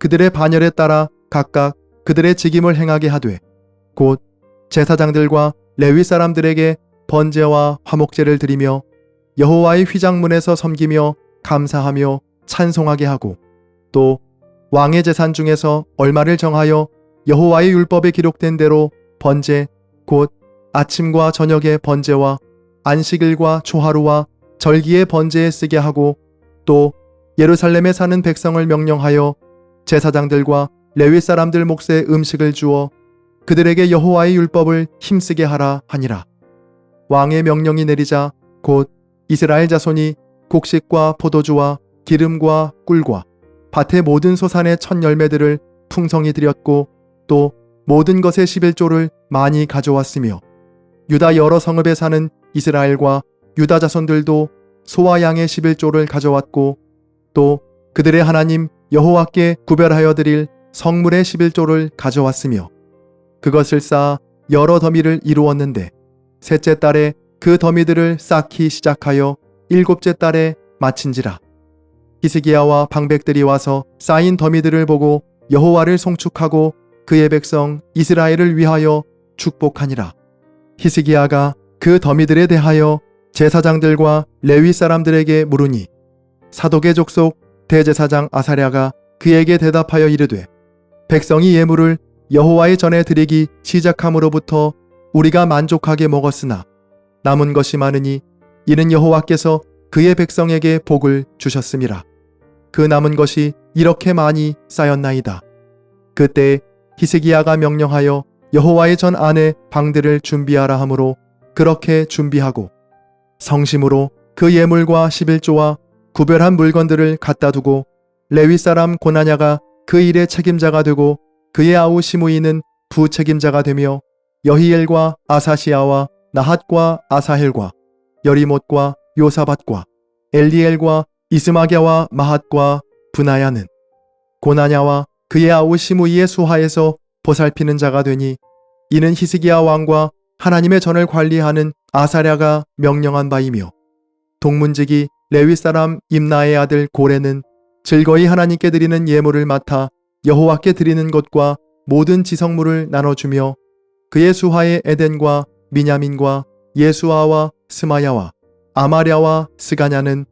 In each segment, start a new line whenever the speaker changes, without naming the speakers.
그들의 반열에 따라 각각 그들의 직임을 행하게 하되 곧 제사장들과 레위 사람들에게 번제와 화목제를 드리며 여호와의 휘장문에서 섬기며 감사하며 찬송하게 하고 또 왕의 재산 중에서 얼마를 정하여 여호와의 율법에 기록된 대로 번제 곧 아침과 저녁의 번제와 안식일과 초하루와 절기의 번제에 쓰게 하고 또 예루살렘에 사는 백성을 명령하여 제사장들과 레위 사람들 몫에 음식을 주어 그들에게 여호와의 율법을 힘쓰게 하라 하니라. 왕의 명령이 내리자 곧 이스라엘 자손이 곡식과 포도주와 기름과 꿀과 밭의 모든 소산의 첫 열매들을 풍성히 드렸고 또 모든 것의 11조를 많이 가져왔으며 유다 여러 성읍에 사는 이스라엘과 유다 자손들도 소와 양의 11조를 가져왔고 또 그들의 하나님 여호와께 구별하여 드릴 성물의 11조를 가져왔으며 그것을 쌓아 여러 더미를 이루었는데 셋째 달에 그 더미들을 쌓기 시작하여 일곱째 달에 마친지라. 히스기야와 방백들이 와서 쌓인 더미들을 보고 여호와를 송축하고 그의 백성 이스라엘을 위하여 축복하니라. 히스기야가 그 더미들에 대하여 제사장들과 레위 사람들에게 물으니 사독의 족속 대제사장 아사랴가 그에게 대답하여 이르되 백성이 예물을 여호와의 전에 드리기 시작함으로부터 우리가 만족하게 먹었으나 남은 것이 많으니 이는 여호와께서 그의 백성에게 복을 주셨음이라 그 남은 것이 이렇게 많이 쌓였나이다. 그때 히스기야가 명령하여 여호와의 전 안에 방들을 준비하라 하므로 그렇게 준비하고 성심으로 그 예물과 11조와 구별한 물건들을 갖다 두고 레위 사람 고나냐가 그 일의 책임자가 되고 그의 아우 시므이는 부책임자가 되며 여히엘과 아사시아와 나핫과 아사헬과 여리못과 요사밭과 엘리엘과 이스마갸와 마핫과 분하야는 고나냐와 그의 아우 시므이의 수하에서 보살피는 자가 되니 이는 히스기야 왕과 하나님의 전을 관리하는 아사랴가 명령한 바이며 동문직이 레위 사람 임나의 아들 고레는 즐거이 하나님께 드리는 예물을 맡아 여호와께 드리는 것과 모든 지성물을 나눠주며 그의 수하의 에덴과 미냐민과 예수아와 스마야와 아마랴와 스가냐는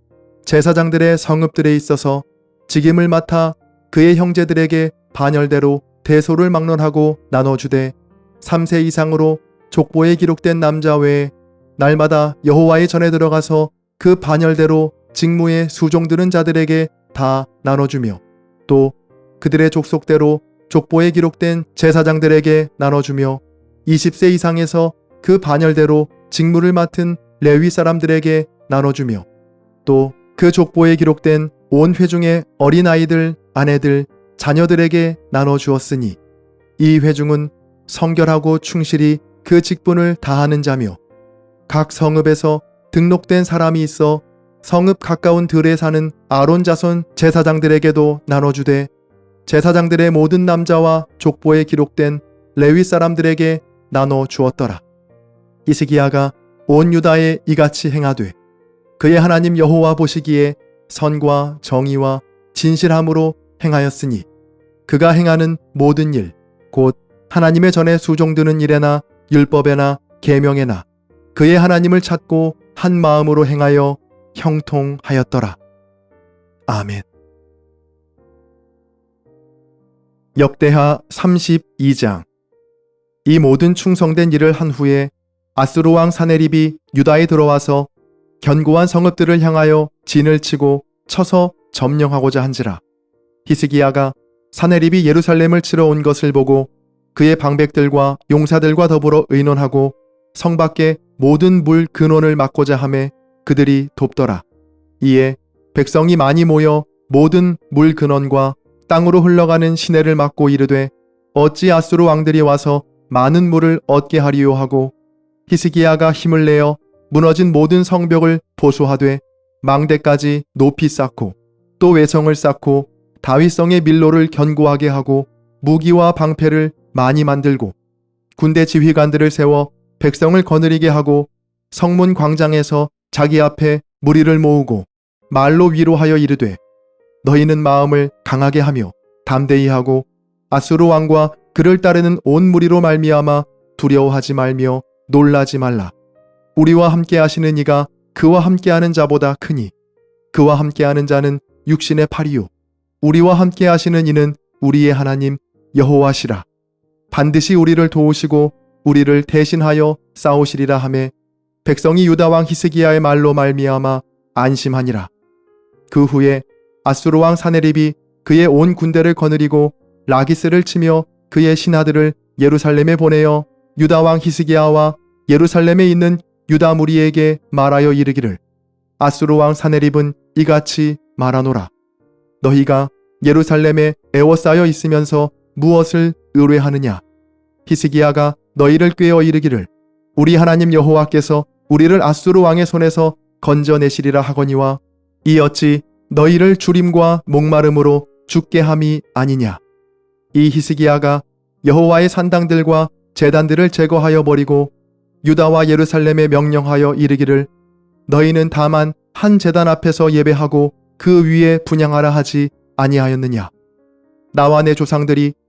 제사장들의 성읍들에 있어서 직임을 맡아 그의 형제들에게 반열대로 대소를 막론하고 나눠주되 3세 이상으로 족보에 기록된 남자 외에 날마다 여호와의 전에 들어가서 그 반열대로 직무에 수종드는 자들에게 다 나눠주며 또 그들의 족속대로 족보에 기록된 제사장들에게 나눠주며 20세 이상에서 그 반열대로 직무를 맡은 레위 사람들에게 나눠주며 또 그 족보에 기록된 온 회중의 어린아이들, 아내들, 자녀들에게 나눠주었으니 이 회중은 성결하고 충실히 그 직분을 다하는 자며 각 성읍에서 등록된 사람이 있어 성읍 가까운 들에 사는 아론 자손 제사장들에게도 나눠주되 제사장들의 모든 남자와 족보에 기록된 레위 사람들에게 나눠 주었더라. 이스기야가 온 유다에 이같이 행하되 그의 하나님 여호와 보시기에 선과 정의와 진실함으로 행하였으니 그가 행하는 모든 일 곧 하나님의 전에 수종드는 일에나 율법에나 계명에나 그의 하나님을 찾고 한 마음으로 행하여 형통하였더라. 아멘. 역대하 32장 이 모든 충성된 일을 한 후에 아스루 왕 사네립이 유다에 들어와서 견고한 성읍들을 향하여 진을 치고 쳐서 점령하고자 한지라 히스기야가 사네립이 예루살렘을 치러 온 것을 보고 그의 방백들과 용사들과 더불어 의논하고 성 밖에 모든 물 근원을 막고자 하매 그들이 돕더라. 이에 백성이 많이 모여 모든 물 근원과 땅으로 흘러가는 시내를 막고 이르되 어찌 아수르 왕들이 와서 많은 물을 얻게 하리요 하고 히스기야가 힘을 내어 무너진 모든 성벽을 보수하되 망대까지 높이 쌓고 또 외성을 쌓고 다윗성의 밀로를 견고하게 하고 무기와 방패를 많이 만들고 군대 지휘관들을 세워 백성을 거느리게 하고 성문 광장에서 자기 앞에 무리를 모으고 말로 위로하여 이르되 너희는 마음을 강하게 하며 담대히 하고 아수르 왕과 그를 따르는 온 무리로 말미암아 두려워하지 말며 놀라지 말라. 우리와 함께 하시는 이가 그와 함께 하는 자보다 크니 그와 함께 하는 자는 육신의 팔이요 우리와 함께 하시는 이는 우리의 하나님 여호와시라. 반드시 우리를 도우시고 우리를 대신하여 싸우시리라 하매 백성이 유다 왕 히스기야의 말로 말미암아 안심하니라. 그 후에 아수르 왕 사네립이 그의 온 군대를 거느리고 라기스를 치며 그의 신하들을 예루살렘에 보내어 유다 왕 히스기야와 예루살렘에 있는 유다 무리에게 말하여 이르기를 아수르 왕 사네립은 이같이 말하노라. 너희가 예루살렘에 애워싸여 있으면서 무엇을 의뢰하느냐? 히스기야가 너희를 꾀어 이르기를 우리 하나님 여호와께서 우리를 아수르 왕의 손에서 건져내시리라 하거니와 이 어찌 너희를 주림과 목마름으로 죽게 함이 아니냐? 이 히스기야가 여호와의 산당들과 제단들을 제거하여 버리고 유다와 예루살렘에 명령하여 이르기를 너희는 다만 한 제단 앞에서 예배하고 그 위에 분양하라 하지 아니하였느냐? 나와 내 조상들이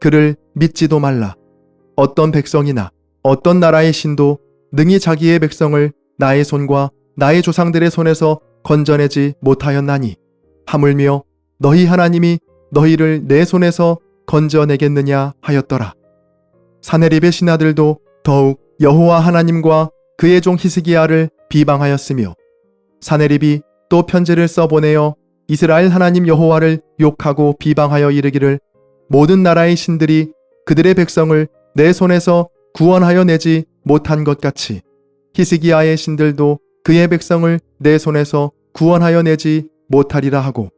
그를 믿지도 말라. 어떤 백성이나 어떤 나라의 신도 능히 자기의 백성을 나의 손과 나의 조상들의 손에서 건져내지 못하였나니 하물며 너희 하나님이 너희를 내 손에서 건져내겠느냐 하였더라. 사내립의 신하들도 더욱 여호와 하나님과 그의 종 히스기야를 비방하였으며 사내립이 또 편지를 써보내어 이스라엘 하나님 여호와를 욕하고 비방하여 이르기를 모든 나라의 신들이 그들의 백성을 내 손에서 구원하여 내지 못한 것 같이 히스기야의 신들도 그의 백성을 내 손에서 구원하여 내지 못하리라 하고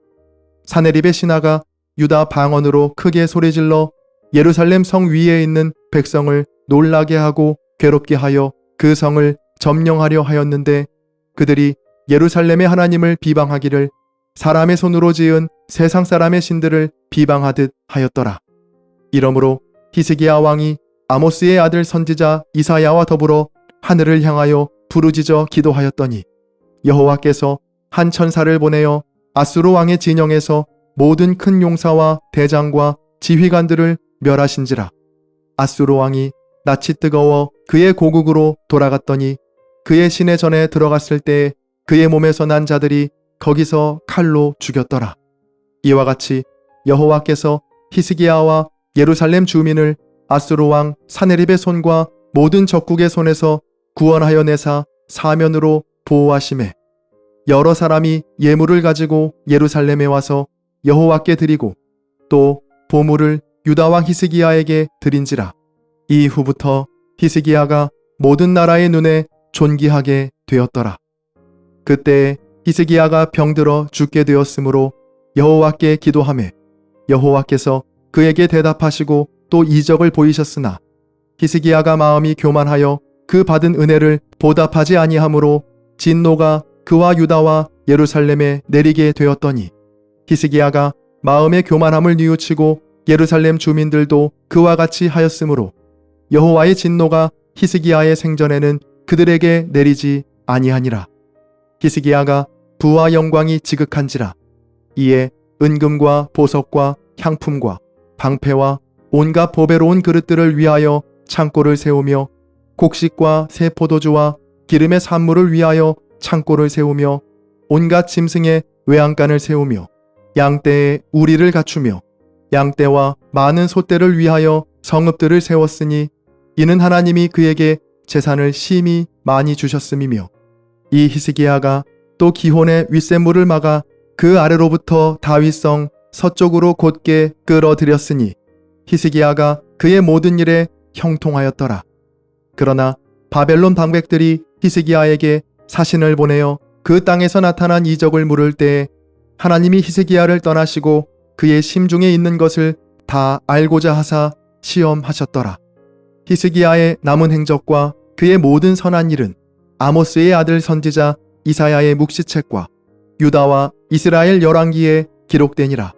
사내립의 신하가 유다 방언으로 크게 소리질러 예루살렘 성 위에 있는 백성을 놀라게 하고 괴롭게 하여 그 성을 점령하려 하였는데 그들이 예루살렘의 하나님을 비방하기를 사람의 손으로 지은 세상 사람의 신들을 비방하듯 하였더라. 이러므로 히스기야 왕이 아모스의 아들 선지자 이사야와 더불어 하늘을 향하여 부르짖어 기도하였더니 여호와께서 한 천사를 보내어 아수르 왕의 진영에서 모든 큰 용사와 대장과 지휘관들을 멸하신지라 아수르 왕이 낯이 뜨거워 그의 고국으로 돌아갔더니 그의 시내 전에 들어갔을 때 그의 몸에서 난 자들이 거기서 칼로 죽였더라. 이와 같이 여호와께서 히스기야와 예루살렘 주민을 아수르 왕 사네립의 손과 모든 적국의 손에서 구원하여 내사 사면으로 보호하심에 여러 사람이 예물을 가지고 예루살렘에 와서 여호와께 드리고 또 보물을 유다 왕 히스기야에게 드린지라 이후부터 히스기야가 모든 나라의 눈에 존귀하게 되었더라. 그때 히스기야가 병들어 죽게 되었으므로 여호와께 기도하매 여호와께서 그에게 대답하시고 또 이적을 보이셨으나 히스기야가 마음이 교만하여 그 받은 은혜를 보답하지 아니하므로 진노가 그와 유다와 예루살렘에 내리게 되었더니 히스기야가 마음의 교만함을 뉘우치고 예루살렘 주민들도 그와 같이 하였으므로 여호와의 진노가 히스기야의 생전에는 그들에게 내리지 아니하니라. 히스기야가 부와 영광이 지극한지라. 이에 은금과 보석과 향품과 방패와 온갖 보배로운 그릇들을 위하여 창고를 세우며 곡식과 새 포도주와 기름의 산물을 위하여 창고를 세우며 온갖 짐승의 외양간을 세우며 양떼에 우리를 갖추며 양떼와 많은 소떼를 위하여 성읍들을 세웠으니 이는 하나님이 그에게 재산을 심히 많이 주셨음이며 이 히스기야가 또 기혼의 윗샘물을 막아 그 아래로부터 다윗성 서쪽으로 곧게 끌어들였으니 히스기야가 그의 모든 일에 형통하였더라. 그러나 바벨론 방백들이 히스기야에게 사신을 보내어 그 땅에서 나타난 이적을 물을 때에 하나님이 히스기야를 떠나시고 그의 심중에 있는 것을 다 알고자 하사 시험하셨더라. 히스기야의 남은 행적과 그의 모든 선한 일은 아모스의 아들 선지자 이사야의 묵시책과 유다와 이스라엘 열왕기에 기록되니라.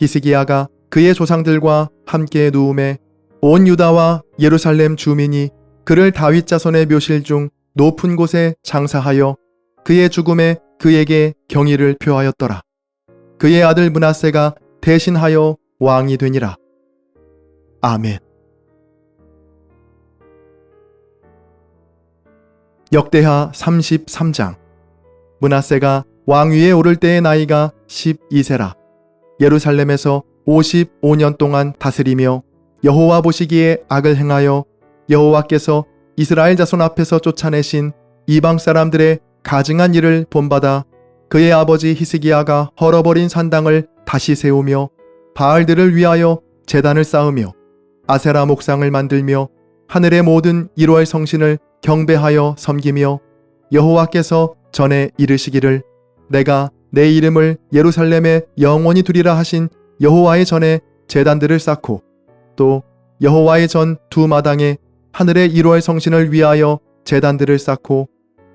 히스기야가 그의 조상들과 함께 누움에 온 유다와 예루살렘 주민이 그를 다윗 자손의 묘실 중 높은 곳에 장사하여 그의 죽음에 그에게 경의를 표하였더라. 그의 아들 문하세가 대신하여 왕이 되니라. 아멘. 역대하 33장 문하세가 왕위에 오를 때의 나이가 12세라. 예루살렘에서 55년 동안 다스리며 여호와 보시기에 악을 행하여 여호와께서 이스라엘 자손 앞에서 쫓아내신 이방 사람들의 가증한 일을 본받아 그의 아버지 히스기야가 헐어버린 산당을 다시 세우며 바알들을 위하여 재단을 쌓으며 아세라 목상을 만들며 하늘의 모든 1월 성신을 경배하여 섬기며 여호와께서 전에 이르시기를 내가 내 이름을 예루살렘에 영원히 두리라 하신 여호와의 전에 재단들을 쌓고 또 여호와의 전 두 마당에 하늘의 1월 성신을 위하여 재단들을 쌓고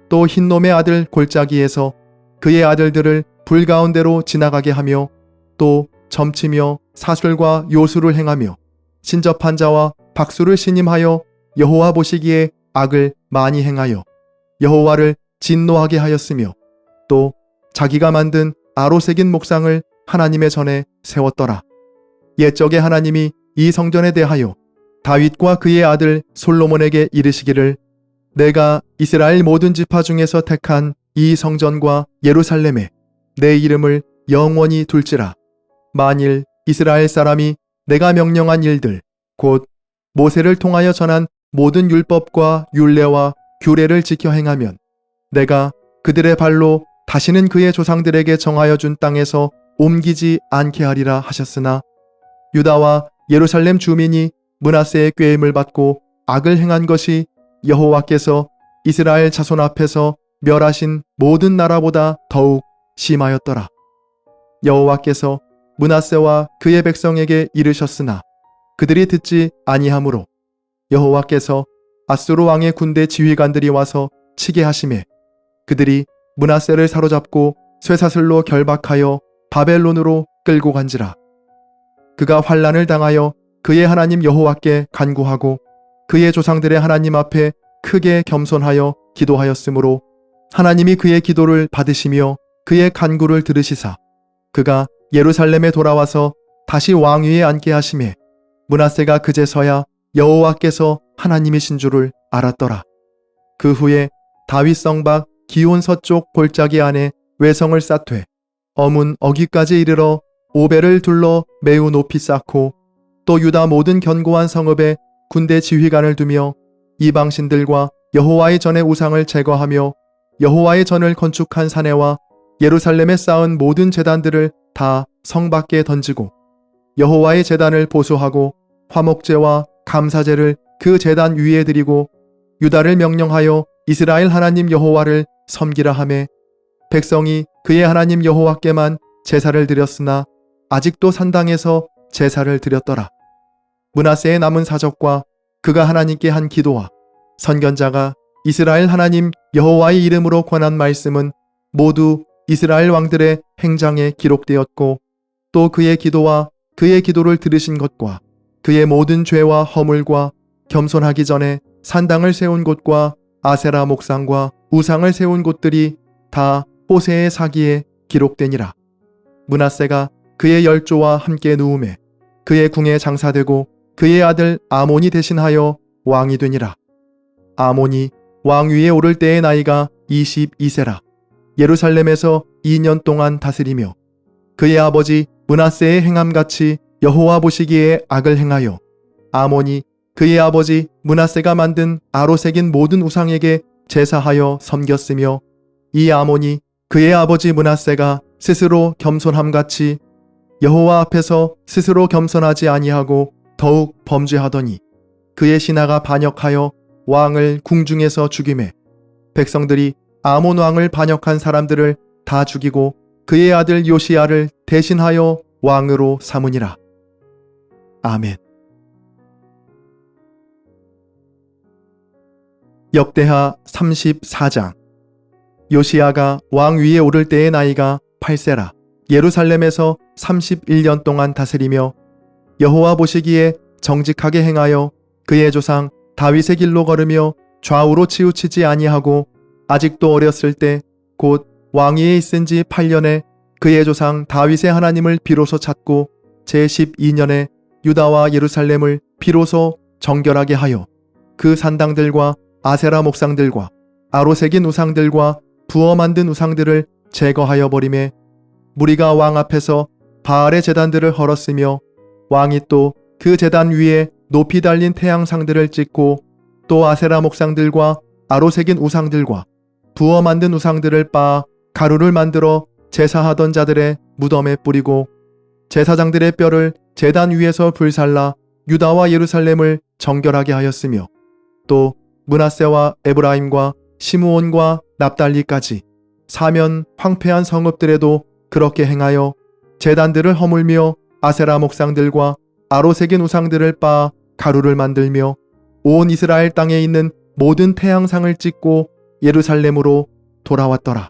또 흰놈의 아들 골짜기에서 그의 아들들을 불 가운데로 지나가게 하며 또 점치며 사술과 요술을 행하며 신접한 자와 박수를 신임하여 여호와 보시기에 악을 많이 행하여 여호와를 진노하게 하였으며 또 자기가 만든 아로 새긴 목상을 하나님의 전에 세웠더라. 옛적에 하나님이 이 성전에 대하여 다윗과 그의 아들 솔로몬에게 이르시기를 내가 이스라엘 모든 지파 중에서 택한 이 성전과 예루살렘에 내 이름을 영원히 둘지라. 만일 이스라엘 사람이 내가 명령한 일들 곧 모세를 통하여 전한 모든 율법과 율례와 규례를 지켜 행하면 내가 그들의 발로 다시는 그의 조상들에게 정하여 준 땅에서 옮기지 않게 하리라 하셨으나 유다와 예루살렘 주민이 문하세의 꾀임을 받고 악을 행한 것이 여호와께서 이스라엘 자손 앞에서 멸하신 모든 나라보다 더욱 심하였더라. 여호와께서 문하세와 그의 백성에게 이르셨으나 그들이 듣지 아니하므로 여호와께서 아수르 왕의 군대 지휘관들이 와서 치게 하심에 그들이 문하세를 사로잡고 쇠사슬로 결박하여 바벨론으로 끌고 간지라. 그가 환란을 당하여 그의 하나님 여호와께 간구하고 그의 조상들의 하나님 앞에 크게 겸손하여 기도하였으므로 하나님이 그의 기도를 받으시며 그의 간구를 들으시사 그가 예루살렘에 돌아와서 다시 왕위에 앉게 하심에 문하세가 그제서야 여호와께서 하나님이신 줄을 알았더라. 그 후에 다윗 성박 기온 서쪽 골짜기 안에 외성을 쌓되 어문 어기까지 이르러 오배를 둘러 매우 높이 쌓고 또 유다 모든 견고한 성읍에 군대 지휘관을 두며 이방신들과 여호와의 전의 우상을 제거하며 여호와의 전을 건축한 사내와 예루살렘에 쌓은 모든 재단들을 다 성 밖에 던지고 여호와의 재단을 보수하고 화목제와 감사제를 그 재단 위에 드리고 유다를 명령하여 이스라엘 하나님 여호와를 섬기라 하매 백성이 그의 하나님 여호와께만 제사를 드렸으나 아직도 산당에서 제사를 드렸더라. 문하세의 남은 사적과 그가 하나님께 한 기도와 선견자가 이스라엘 하나님 여호와의 이름으로 권한 말씀은 모두 이스라엘 왕들의 행장에 기록되었고 또 그의 기도와 그의 기도를 들으신 것과 그의 모든 죄와 허물과 겸손하기 전에 산당을 세운 곳과 아세라 목상과 우상을 세운 곳들이 다 호세의 사기에 기록되니라. 문하세가 그의 열조와 함께 누움에 그의 궁에 장사되고 그의 아들 아몬이 대신하여 왕이 되니라. 아몬이 왕위에 오를 때의 나이가 22세라. 예루살렘에서 2년 동안 다스리며 그의 아버지 문하세의 행함같이 여호와 보시기에 악을 행하여 아몬이 그의 아버지 문하세가 만든 아로색인 모든 우상에게 제사하여 섬겼으며 이 아몬이 그의 아버지 문하세가 스스로 겸손함 같이 여호와 앞에서 스스로 겸손하지 아니하고 더욱 범죄하더니 그의 신하가 반역하여 왕을 궁중에서 죽임에 백성들이 아몬 왕을 반역한 사람들을 다 죽이고 그의 아들 요시야를 대신하여 왕으로 삼으니라. 아멘. 역대하 34장 요시야가 왕 위에 오를 때의 나이가 8세라 예루살렘에서 31년 동안 다스리며 여호와 보시기에 정직하게 행하여 그의 조상 다윗의 길로 걸으며 좌우로 치우치지 아니하고 아직도 어렸을 때 곧 왕위에 있은 지 8년에 그의 조상 다윗의 하나님을 비로소 찾고 제 12년에 유다와 예루살렘을 비로소 정결하게 하여 그 산당들과 아세라 목상들과 아로색인 우상들과 부어 만든 우상들을 제거하여 버림에 무리가 왕 앞에서 바알의 제단들을 헐었으며 왕이 또그 제단 위에 높이 달린 태양상들을 찍고 또 아세라 목상들과 아로색인 우상들과 부어 만든 우상들을 빻아 가루를 만들어 제사하던 자들의 무덤에 뿌리고 제사장들의 뼈를 제단 위에서 불살라 유다와 예루살렘을 정결하게 하였으며 또 문하세와 에브라임과 시므온과 납달리까지 사면 황폐한 성읍들에도 그렇게 행하여 제단들을 허물며 아세라 목상들과 아로색인 우상들을 빻아 가루를 만들며 온 이스라엘 땅에 있는 모든 태양상을 찍고 예루살렘으로 돌아왔더라.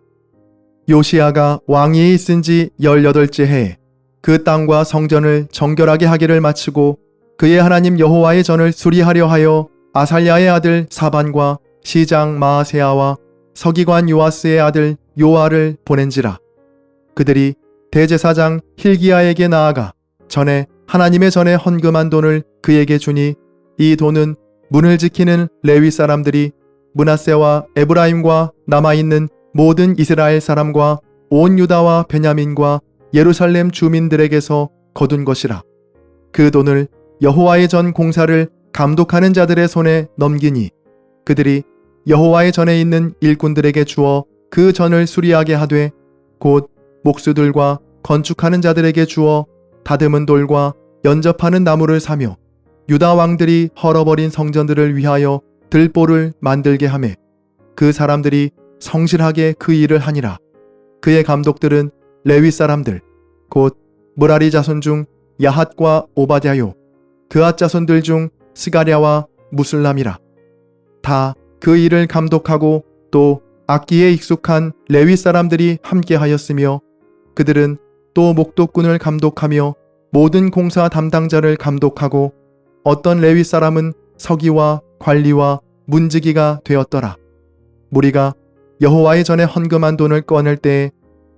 요시아가 왕위에 있은 지 18째 해에 그 땅과 성전을 정결하게 하기를 마치고 그의 하나님 여호와의 전을 수리하려 하여 아살야의 아들 사반과 시장 마아세아와 서기관 요아스의 아들 요아를 보낸지라. 그들이 대제사장 힐기야에게 나아가 전에 하나님의 전에 헌금한 돈을 그에게 주니 이 돈은 문을 지키는 레위 사람들이 문하세와 에브라임과 남아있는 모든 이스라엘 사람과 온 유다와 베냐민과 예루살렘 주민들에게서 거둔 것이라. 그 돈을 여호와의 전 공사를 감독하는 자들의 손에 넘기니 그들이 여호와의 전에 있는 일꾼들에게 주어 그 전을 수리하게 하되 곧 목수들과 건축하는 자들에게 주어 다듬은 돌과 연접하는 나무를 사며 유다 왕들이 헐어버린 성전들을 위하여 들보를 만들게 하매 그 사람들이 성실하게 그 일을 하니라. 그의 감독들은 레위 사람들 곧 무라리 자손 중 야핫과 오바댜요 그앗 자손들 중 스가랴와 무슬람이라. 다 그 일을 감독하고 또 악기에 익숙한 레위 사람들이 함께 하였으며 그들은 또 목독군을 감독하며 모든 공사 담당자를 감독하고 어떤 레위 사람은 서기와 관리와 문지기가 되었더라. 무리가 여호와의 전에 헌금한 돈을 꺼낼 때에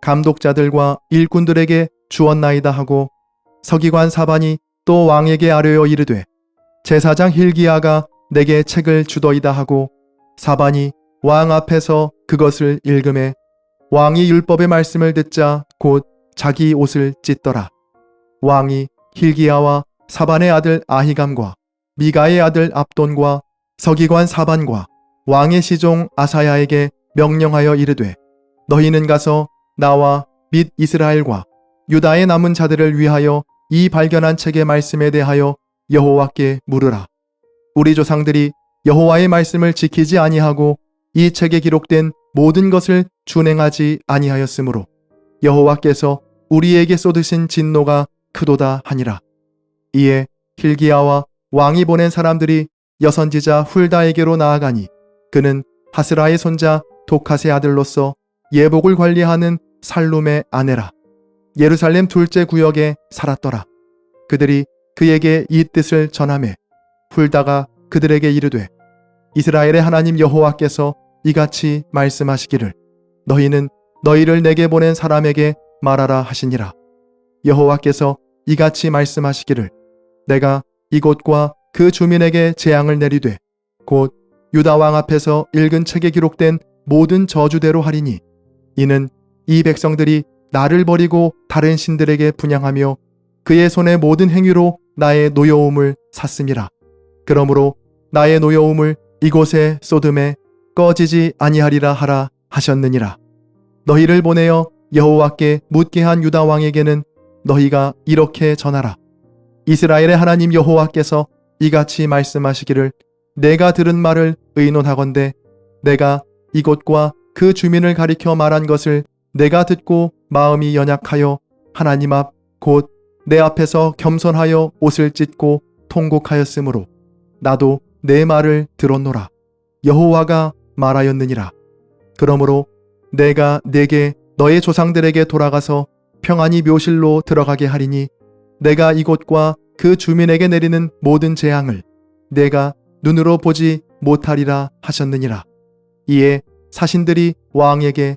감독자들과 일꾼들에게 주었나이다 하고 서기관 사반이 또 왕에게 아뢰어 이르되 제사장 힐기야가 내게 책을 주더이다 하고 사반이 왕 앞에서 그것을 읽음에 왕이 율법의 말씀을 듣자 곧 자기 옷을 찢더라. 왕이 힐기야와 사반의 아들 아히감과 미가의 아들 압돈과 서기관 사반과 왕의 시종 아사야에게 명령하여 이르되 너희는 가서 나와 및 이스라엘과 유다의 남은 자들을 위하여 이 발견한 책의 말씀에 대하여 여호와께 물으라. 우리 조상들이 여호와의 말씀을 지키지 아니하고 이 책에 기록된 모든 것을 준행하지 아니하였으므로 여호와께서 우리에게 쏟으신 진노가 크도다 하니라. 이에 힐기야와 왕이 보낸 사람들이 여선지자 훌다에게로 나아가니 그는 하스라의 손자 도카의 아들로서 예복을 관리하는 살룸의 아내라. 예루살렘 둘째 구역에 살았더라. 그들이 그에게 이 뜻을 전하매 훌다가 그들에게 이르되 이스라엘의 하나님 여호와께서 이같이 말씀하시기를 너희는 너희를 내게 보낸 사람에게 말하라 하시니라 여호와께서 이같이 말씀하시기를 내가 이곳과 그 주민에게 재앙을 내리되 곧 유다 왕 앞에서 읽은 책에 기록된 모든 저주대로 하리니 이는 이 백성들이 나를 버리고 다른 신들에게 분양하며 그의 손의 모든 행위로 나의 노여움을 샀음이라. 그러므로 나의 노여움을 이곳에 쏟음에 꺼지지 아니하리라 하라 하셨느니라. 너희를 보내어 여호와께 묻게 한 유다 왕에게는 너희가 이렇게 전하라. 이스라엘의 하나님 여호와께서 이같이 말씀하시기를 내가 들은 말을 의논하건대 내가 이곳과 그 주민을 가리켜 말한 것을 내가 듣고 마음이 연약하여 하나님 앞 곧 내 앞에서 겸손하여 옷을 찢고 통곡하였으므로 나도 내 말을 들었노라. 여호와가 말하였느니라. 그러므로 내가 내게 너의 조상들에게 돌아가서 평안히 묘실로 들어가게 하리니 내가 이곳과 그 주민에게 내리는 모든 재앙을 내가 눈으로 보지 못하리라 하셨느니라. 이에 사신들이 왕에게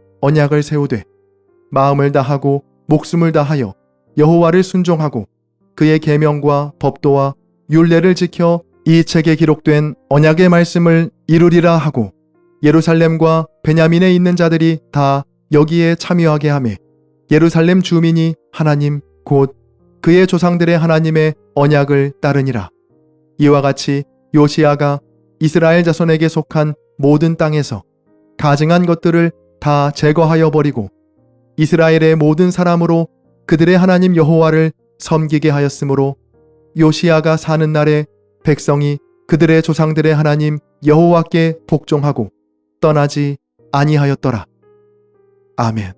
언약을 세우되 마음을 다하고 목숨을 다하여 여호와를 순종하고 그의 계명과 법도와 율례를 지켜 이 책에 기록된 언약의 말씀을 이루리라 하고 예루살렘과 베냐민에 있는 자들이 다 여기에 참여하게 하매 예루살렘 주민이 하나님 곧 그의 조상들의 하나님의 언약을 따르니라. 이와 같이 요시아가 이스라엘 자손에게 속한 모든 땅에서 가증한 것들을 다 제거하여 버리고 이스라엘의 모든 사람으로 그들의 하나님 여호와를 섬기게 하였으므로 요시아가 사는 날에 백성이 그들의 조상들의 하나님 여호와께 복종하고 떠나지 아니하였더라. 아멘.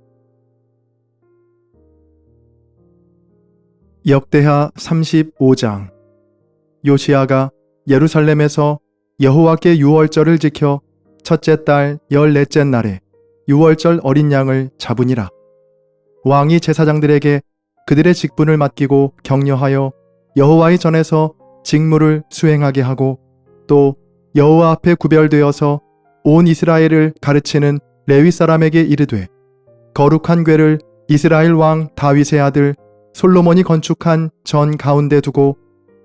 역대하 35장 요시아가 예루살렘에서 여호와께 유월절을 지켜 첫째 달 열넷째 날에 유월절 어린 양을 잡으니라. 왕이 제사장들에게 그들의 직분을 맡기고 격려하여 여호와의 전에서 직무를 수행하게 하고 또 여호와 앞에 구별되어서 온 이스라엘을 가르치는 레위 사람에게 이르되 거룩한 궤를 이스라엘 왕 다윗의 아들 솔로몬이 건축한 전 가운데 두고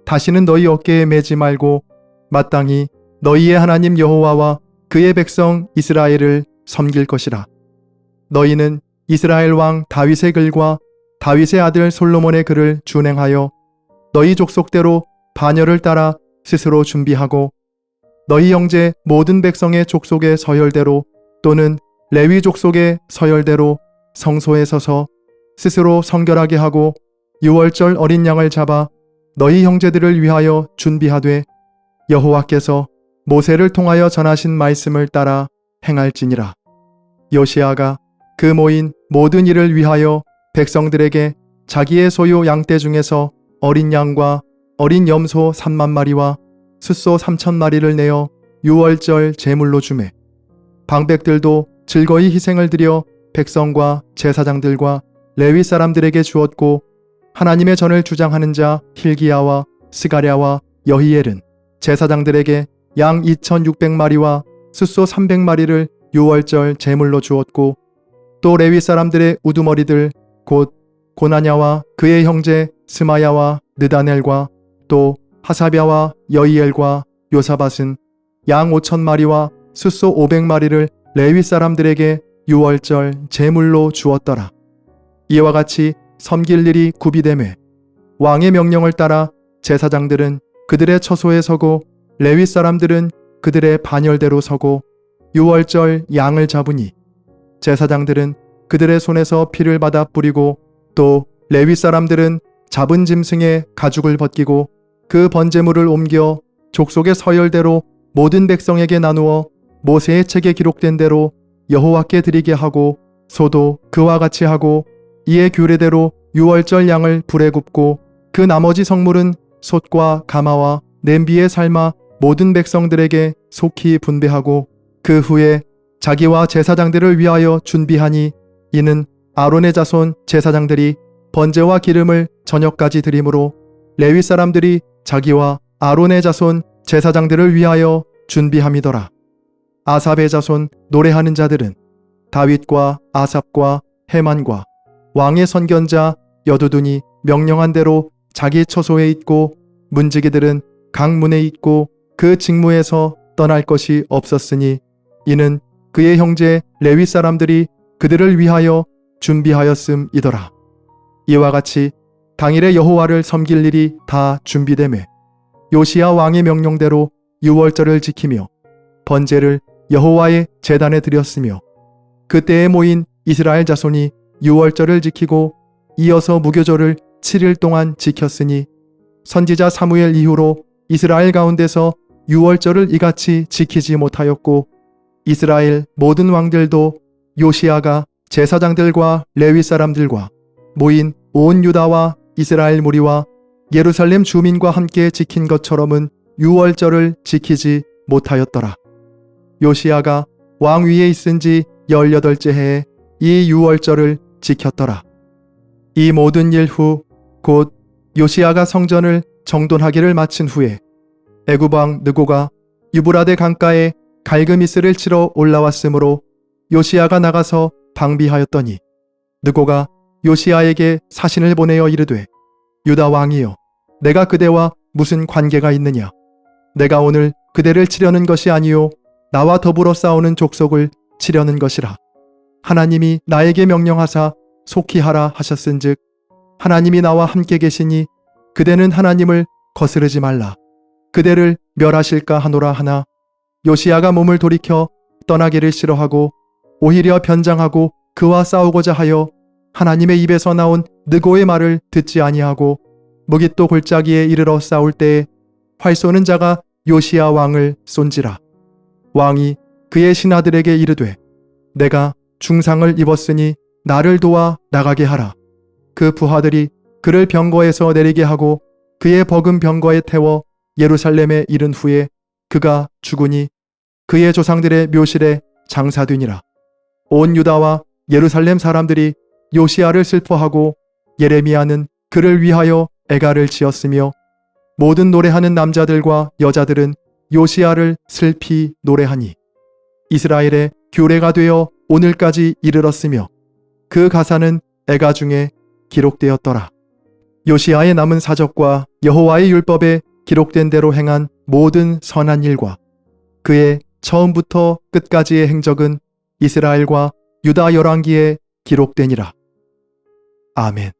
다시는 너희 어깨에 매지 말고 마땅히 너희의 하나님 여호와와 그의 백성 이스라엘을 섬길 것이라. 너희는 이스라엘 왕 다윗의 글과 다윗의 아들 솔로몬의 글을 준행하여 너희 족속대로 반열을 따라 스스로 준비하고 너희 형제 모든 백성의 족속의 서열대로 또는 레위 족속의 서열대로 성소에 서서 스스로 성결하게 하고 유월절 어린 양을 잡아 너희 형제들을 위하여 준비하되 여호와께서 모세를 통하여 전하신 말씀을 따라 행할지니라. 요시아가 그 모인 모든 일을 위하여 백성들에게 자기의 소유 양떼 중에서 어린 양과 어린 염소 3만 마리와 숫소 3천 마리를 내어 유월절 제물로 주매. 방백들도 즐거이 희생을 드려 백성과 제사장들과 레위 사람들에게 주었고 하나님의 전을 주장하는 자 힐기야와 스가랴와 여히엘은 제사장들에게 양 2600마리와 숫소 300마리를 유월절 제물로 주었고 또 레위 사람들의 우두머리들 곧 고나냐와 그의 형제 스마야와 느다넬과 또 하사랴와 여이엘과 요사밭은 양 5천 마리와 숫소 500마리를 레위 사람들에게 유월절 제물로 주었더라. 이와 같이 섬길 일이 구비됨에 왕의 명령을 따라 제사장들은 그들의 처소에 서고 레위 사람들은 그들의 반열대로 서고 유월절 양을 잡으니 제사장들은 그들의 손에서 피를 받아 뿌리고 또 레위 사람들은 잡은 짐승의 가죽을 벗기고 그 번제물을 옮겨 족속의 서열대로 모든 백성에게 나누어 모세의 책에 기록된 대로 여호와께 드리게 하고 소도 그와 같이 하고 이에 규례대로 유월절 양을 불에 굽고 그 나머지 성물은 솥과 가마와 냄비에 삶아 모든 백성들에게 속히 분배하고 그 후에 자기와 제사장들을 위하여 준비하니 이는 아론의 자손 제사장들이 번제와 기름을 저녁까지 드림으로 레위 사람들이 자기와 아론의 자손 제사장들을 위하여 준비함이더라. 아삽의 자손 노래하는 자들은 다윗과 아삽과 해만과 왕의 선견자 여두둔이 명령한 대로 자기 처소에 있고 문지기들은 각 문에 있고 그 직무에서 떠날 것이 없었으니 이는 그의 형제 레위 사람들이 그들을 위하여 준비하였음이더라. 이와 같이 당일에 여호와를 섬길 일이 다 준비되매 요시야 왕의 명령대로 유월절을 지키며 번제를 여호와의 제단에 드렸으며 그때에 모인 이스라엘 자손이 유월절을 지키고 이어서 무교절을 7일 동안 지켰으니 선지자 사무엘 이후로 이스라엘 가운데서 유월절을 이같이 지키지 못하였고 이스라엘 모든 왕들도 요시아가 제사장들과 레위 사람들과 모인 온 유다와 이스라엘 무리와 예루살렘 주민과 함께 지킨 것처럼은 유월절을 지키지 못하였더라. 요시아가 왕 위에 있은 지 18째 해에 이 유월절을 지켰더라. 이 모든 일 후 곧 요시아가 성전을 정돈하기를 마친 후에 애구방 느고가 유브라데 강가에 갈그미스를 치러 올라왔으므로 요시아가 나가서 방비하였더니 느고가 요시아에게 사신을 보내어 이르되 유다 왕이여 내가 그대와 무슨 관계가 있느냐? 내가 오늘 그대를 치려는 것이 아니요 나와 더불어 싸우는 족속을 치려는 것이라. 하나님이 나에게 명령하사 속히 하라 하셨은즉 하나님이 나와 함께 계시니 그대는 하나님을 거스르지 말라. 그대를 멸하실까 하노라 하나 요시아가 몸을 돌이켜 떠나기를 싫어하고 오히려 변장하고 그와 싸우고자 하여 하나님의 입에서 나온 느고의 말을 듣지 아니하고 무깃도 골짜기에 이르러 싸울 때에 활 쏘는 자가 요시아 왕을 쏜지라. 왕이 그의 신하들에게 이르되 내가 중상을 입었으니 나를 도와 나가게 하라. 그 부하들이 그를 병거에서 내리게 하고 그의 버금 병거에 태워 예루살렘에 이른 후에 그가 죽으니 그의 조상들의 묘실에 장사되니라. 온 유다와 예루살렘 사람들이 요시아를 슬퍼하고 예레미야는 그를 위하여 애가를 지었으며 모든 노래하는 남자들과 여자들은 요시아를 슬피 노래하니 이스라엘의 규례가 되어 오늘까지 이르렀으며 그 가사는 애가 중에 기록되었더라. 요시아의 남은 사적과 여호와의 율법에 기록된 대로 행한 모든 선한 일과 그의 처음부터 끝까지의 행적은 이스라엘과 유다 열왕기에 기록되니라. 아멘.